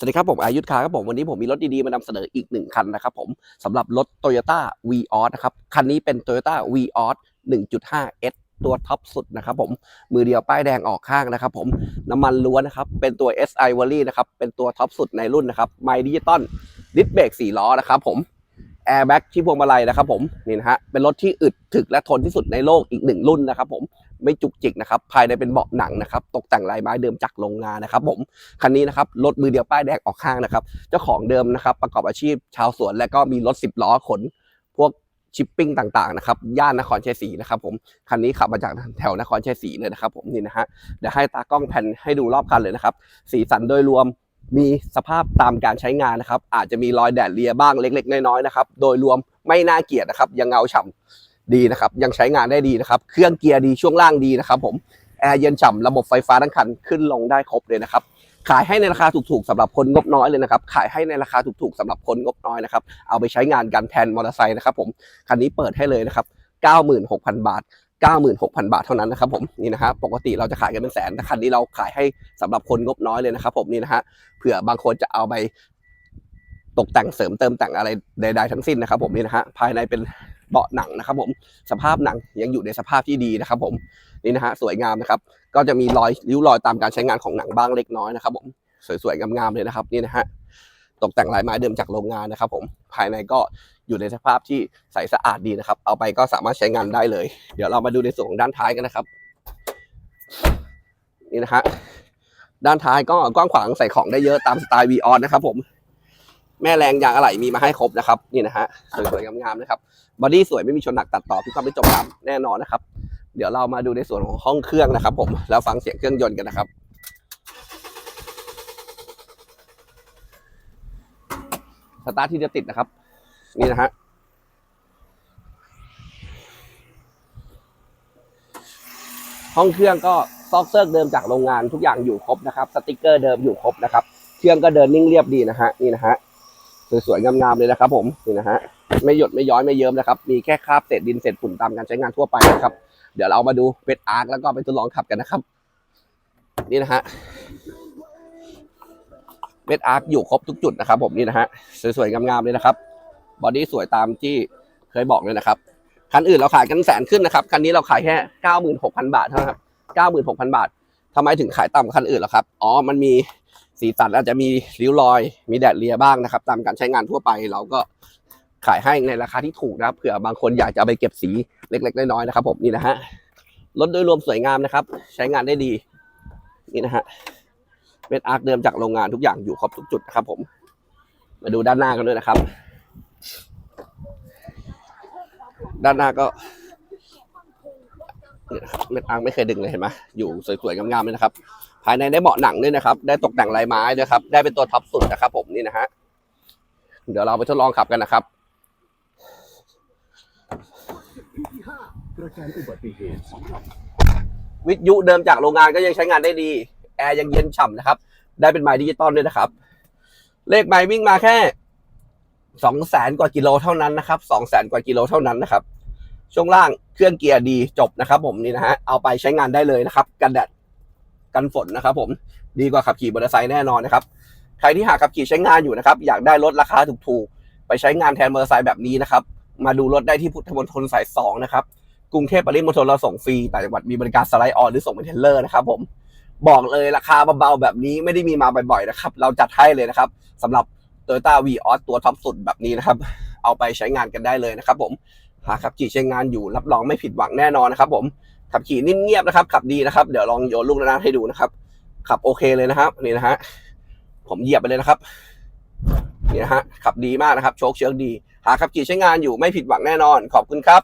สวัสดีครับผมอายุทธคาครับผมวันนี้ผมมีรถดีๆมานำเสนออีกหนึ่งคันนะครับผมสำหรับรถ Toyota v ีออสนะครับคันนี้เป็น Toyota v ีออส1.5 S ตัวท็อปสุดนะครับผมมือเดียวป้ายแดงออกข้างนะครับผมน้ำมันล้วนนะครับเป็นตัว SI v a l l y นะครับเป็นตัวท็อปสุดในรุ่นนะครับไมดิจิตอลดิสเบรก4ล้อนะครับผม แอร์แบ็กที่พวงมาลัยนะครับผมนี่นะฮะเป็นรถที่อึดถึกและทนที่สุดในโลกอีกหนึ่งรุ่นนะครับผมไม่จุกจิกนะครับภายในเป็นเบาะหนังนะครับตกแต่งลายไม้เดิมจากโรงงานนะครับผมคันนี้นะครับรถมือเดียวป้ายแดงออกข้างนะครับเจ้าของเดิมนะครับประกอบอาชีพชาวสวน และก็มีรถ10ล้อขน พวกชิปปิ้งต่างๆนะครับย่านนครชัยศรีนะครับผมคันนี้ขับมาจากแถวนครชัยศรีเลยนะครับผมนี่นะฮะเดี๋ยวให้ตากล้องแผ่นให้ดูรอบคันเลยนะครับสีสันโดยรวม มีสภาพตามการใช้งานนะครับ อาจจะมีรอยแดดเลียบ้างเล็ก ๆ น้อยๆนะครับ โดยรวมไม่น่าเกลียดนะครับ ยังเงาฉ่ำดีนะครับ ยังใช้งานได้ดีนะครับ เครื่องเกียร์ดีช่วงล่างดีนะครับผมแอร์เย็นฉ่ำระบบไฟฟ้าทั้งคันขึ้นลงได้ครบเลยนะครับขายให้ในราคาถูกๆสำหรับคนงบน้อยเลยนะครับ ขายให้ในราคาถูกๆสำหรับคนงบน้อยนะครับ เอาไปใช้งานกันแทนมอเตอร์ไซค์นะครับผม คันนี้เปิดให้เลยนะครับ 96,000 บาท 96,000 บาทเท่านั้นนะครับผมนี่นะฮะปกติเราจะขายกันเป็นแสนแต่คันนี้เราขายให้สำหรับคนงบน้อยเลยนะครับผมนี่นะฮะเผื่อบางคนจะเอาไปตกแต่งเสริมเติมแต่งอะไรใดๆทั้งสิ้นนะครับผมนี่นะฮะภายในเป็นเบาะหนังนะครับผมสภาพหนังยังอยู่ในสภาพที่ดีนะครับผมนี่นะฮะสวยงามนะครับก็จะมีรอยริ้วรอยตามการใช้งานของหนังบ้างเล็กน้อยนะครับผมสวยๆงามๆเลยนะครับนี่นะฮะ ตกแต่งลายไม้เดิมจากโรงงานนะครับผมภายในก็อยู่ในสภาพที่ใสสะอาดดีนะครับ เอาไปก็สามารถใช้งานได้เลย เดี๋ยวเรามาดูในส่วนของด้านท้ายกันนะครับ นี่นะฮะด้านท้ายก็กว้างขวางใส่ของได้เยอะตามสไตล์วีออนนะครับผมแม่แรงยางอะไหล่มีมาให้ครบนะครับ นี่นะฮะสวยๆงามๆนะครับบอดี้สวยไม่มีชนหนักตัดต่อพี่ความไม่จมน้ำแน่นอนนะครับ เดี๋ยวเรามาดูในส่วนของห้องเครื่องนะครับ ผมแล้วฟังเสียงเครื่องยนต์กันนะครับ สตาร์ทที่จะติดนะครับ นี่นะฮะห้องเครื่องก็ซอกเซิร์กเดิมจากโรงงานทุกอย่างอยู่ครบนะครับ สติกเกอร์เดิมอยู่ครบนะครับ เครื่องก็เดินนิ่งเรียบดีนะฮะนี่นะฮะสวยๆงามๆเลยนะครับ ผมนี่นะฮะไม่หยดไม่ย้อยไม่เยิ้มนะครับ มีแค่คราบเศษดินเศษฝุ่นตามการใช้งานทั่วไปนะครับ เดี๋ยวเรามาดูเป็ดอาร์คแล้วก็ไปทดลองขับกันนะครับ นี่นะฮะ เป็ดอาร์คอยู่ครบทุกจุดนะครับผมนี่นะฮะสวยๆงามๆเลยนะครับบอดี้สวยตามที่เคยบอกเลยนะครับคันอื่นเราขายกันแสนขึ้นนะครับคันนี้เราขายแค่เก้าหมื่นหกพันบาทเท่านั้นครับเก้าหมื่นหกพันบาททำไมถึงขายต่ำกว่าคันอื่นล่ะครับอ๋อมันมีสีสันอาจจะมีริ้วรอย มีแดดเลียบ้างนะครับ ตามการใช้งานทั่วไปเราก็ขายให้ในราคาที่ถูกนะครับเผื่อบางคนอยากจะเอาไปเก็บสีเล็ก ๆ น้อยๆนะครับ ผมนี่นะฮะรถโดยรวมสวยงามนะครับ ใช้งานได้ดีนี่นะฮะ เป็นอาร์คเดิมจากโรงงานทุกอย่างอยู่ครบทุกจุดนะครับ ผม มาดูด้านหน้ากันด้วยนะครับ ด้านหน้าก็เนี่ยครับเม็ดอาร์คไม่เคยดึงเลยเห็นไหมอยู่สวยๆงามๆเลยนะครับ ภายในได้เบาะหนังด้วยนะครับ ได้ตกแต่งลายไม้ด้วยครับ ได้เป็นตัวท็อปสุดนะครับ ผมนี่นะฮะ เดี๋ยวเราไปทดลองขับกันนะครับประกันอุบัติเหตุสำหรับวิทยุเดิมจากโรงงานก็ยังใช้งานได้ดี แอร์ยังเย็นฉ่ำนะครับ ได้เป็นไมล์ดิจิตอลด้วยนะครับ เลขไมล์วิ่งมาแค่สองแสนกว่ากิโลเท่านั้นนะครับสองแสนกว่ากิโลเท่านั้นนะครับ ช่วงล่างเครื่องเกียร์ดีจบนะครับ ผมนี่นะฮะเอาไปใช้งานได้เลยนะครับ กันแดดกันฝนนะครับ ผมดีกว่าขับขี่มอเตอร์ไซค์แน่นอนนะครับ ใครที่หาขับขี่ใช้งานอยู่นะครับ อยากได้รถราคาถูกๆไปใช้งานแทนมอเตอร์ไซค์แบบนี้นะครับ มาดูรถได้ที่พุทธมณฑลสายสองนะครับกรุงเทพปริมณฑลเราส่งฟรีแต่จังหวัดมีบริการสไลด์ออนหรือส่งเป็นเทเลอร์นะครับผม บอกเลยราคาเบาๆแบบนี้ไม่ได้มีมาบ่อยๆนะครับ เราจัดให้เลยนะครับสำหรับ Toyota v ีออสตัวท็อปสุดแบบนี้นะครับ เอาไปใช้งานกันได้เลยนะครับ ผมหากขับขี่ใช้งานอยู่รับรองไม่ผิดหวังแน่นอนนะครับ ผมขับขี่นิ่มเงียบนะครับ ขับดีนะครับ เดี๋ยวลองโยนลูกระนาดให้ดูนะครับ ขับโอเคเลยนะครับ นี่นะฮะผมเหยียบไปเลยนะครับนี่นะฮะขับดีมากนะครับ โชคเชือกดี หากขับขี่ใช้งานอยู่ไม่ผิดหวังแน่นอน ขอบคุณครับ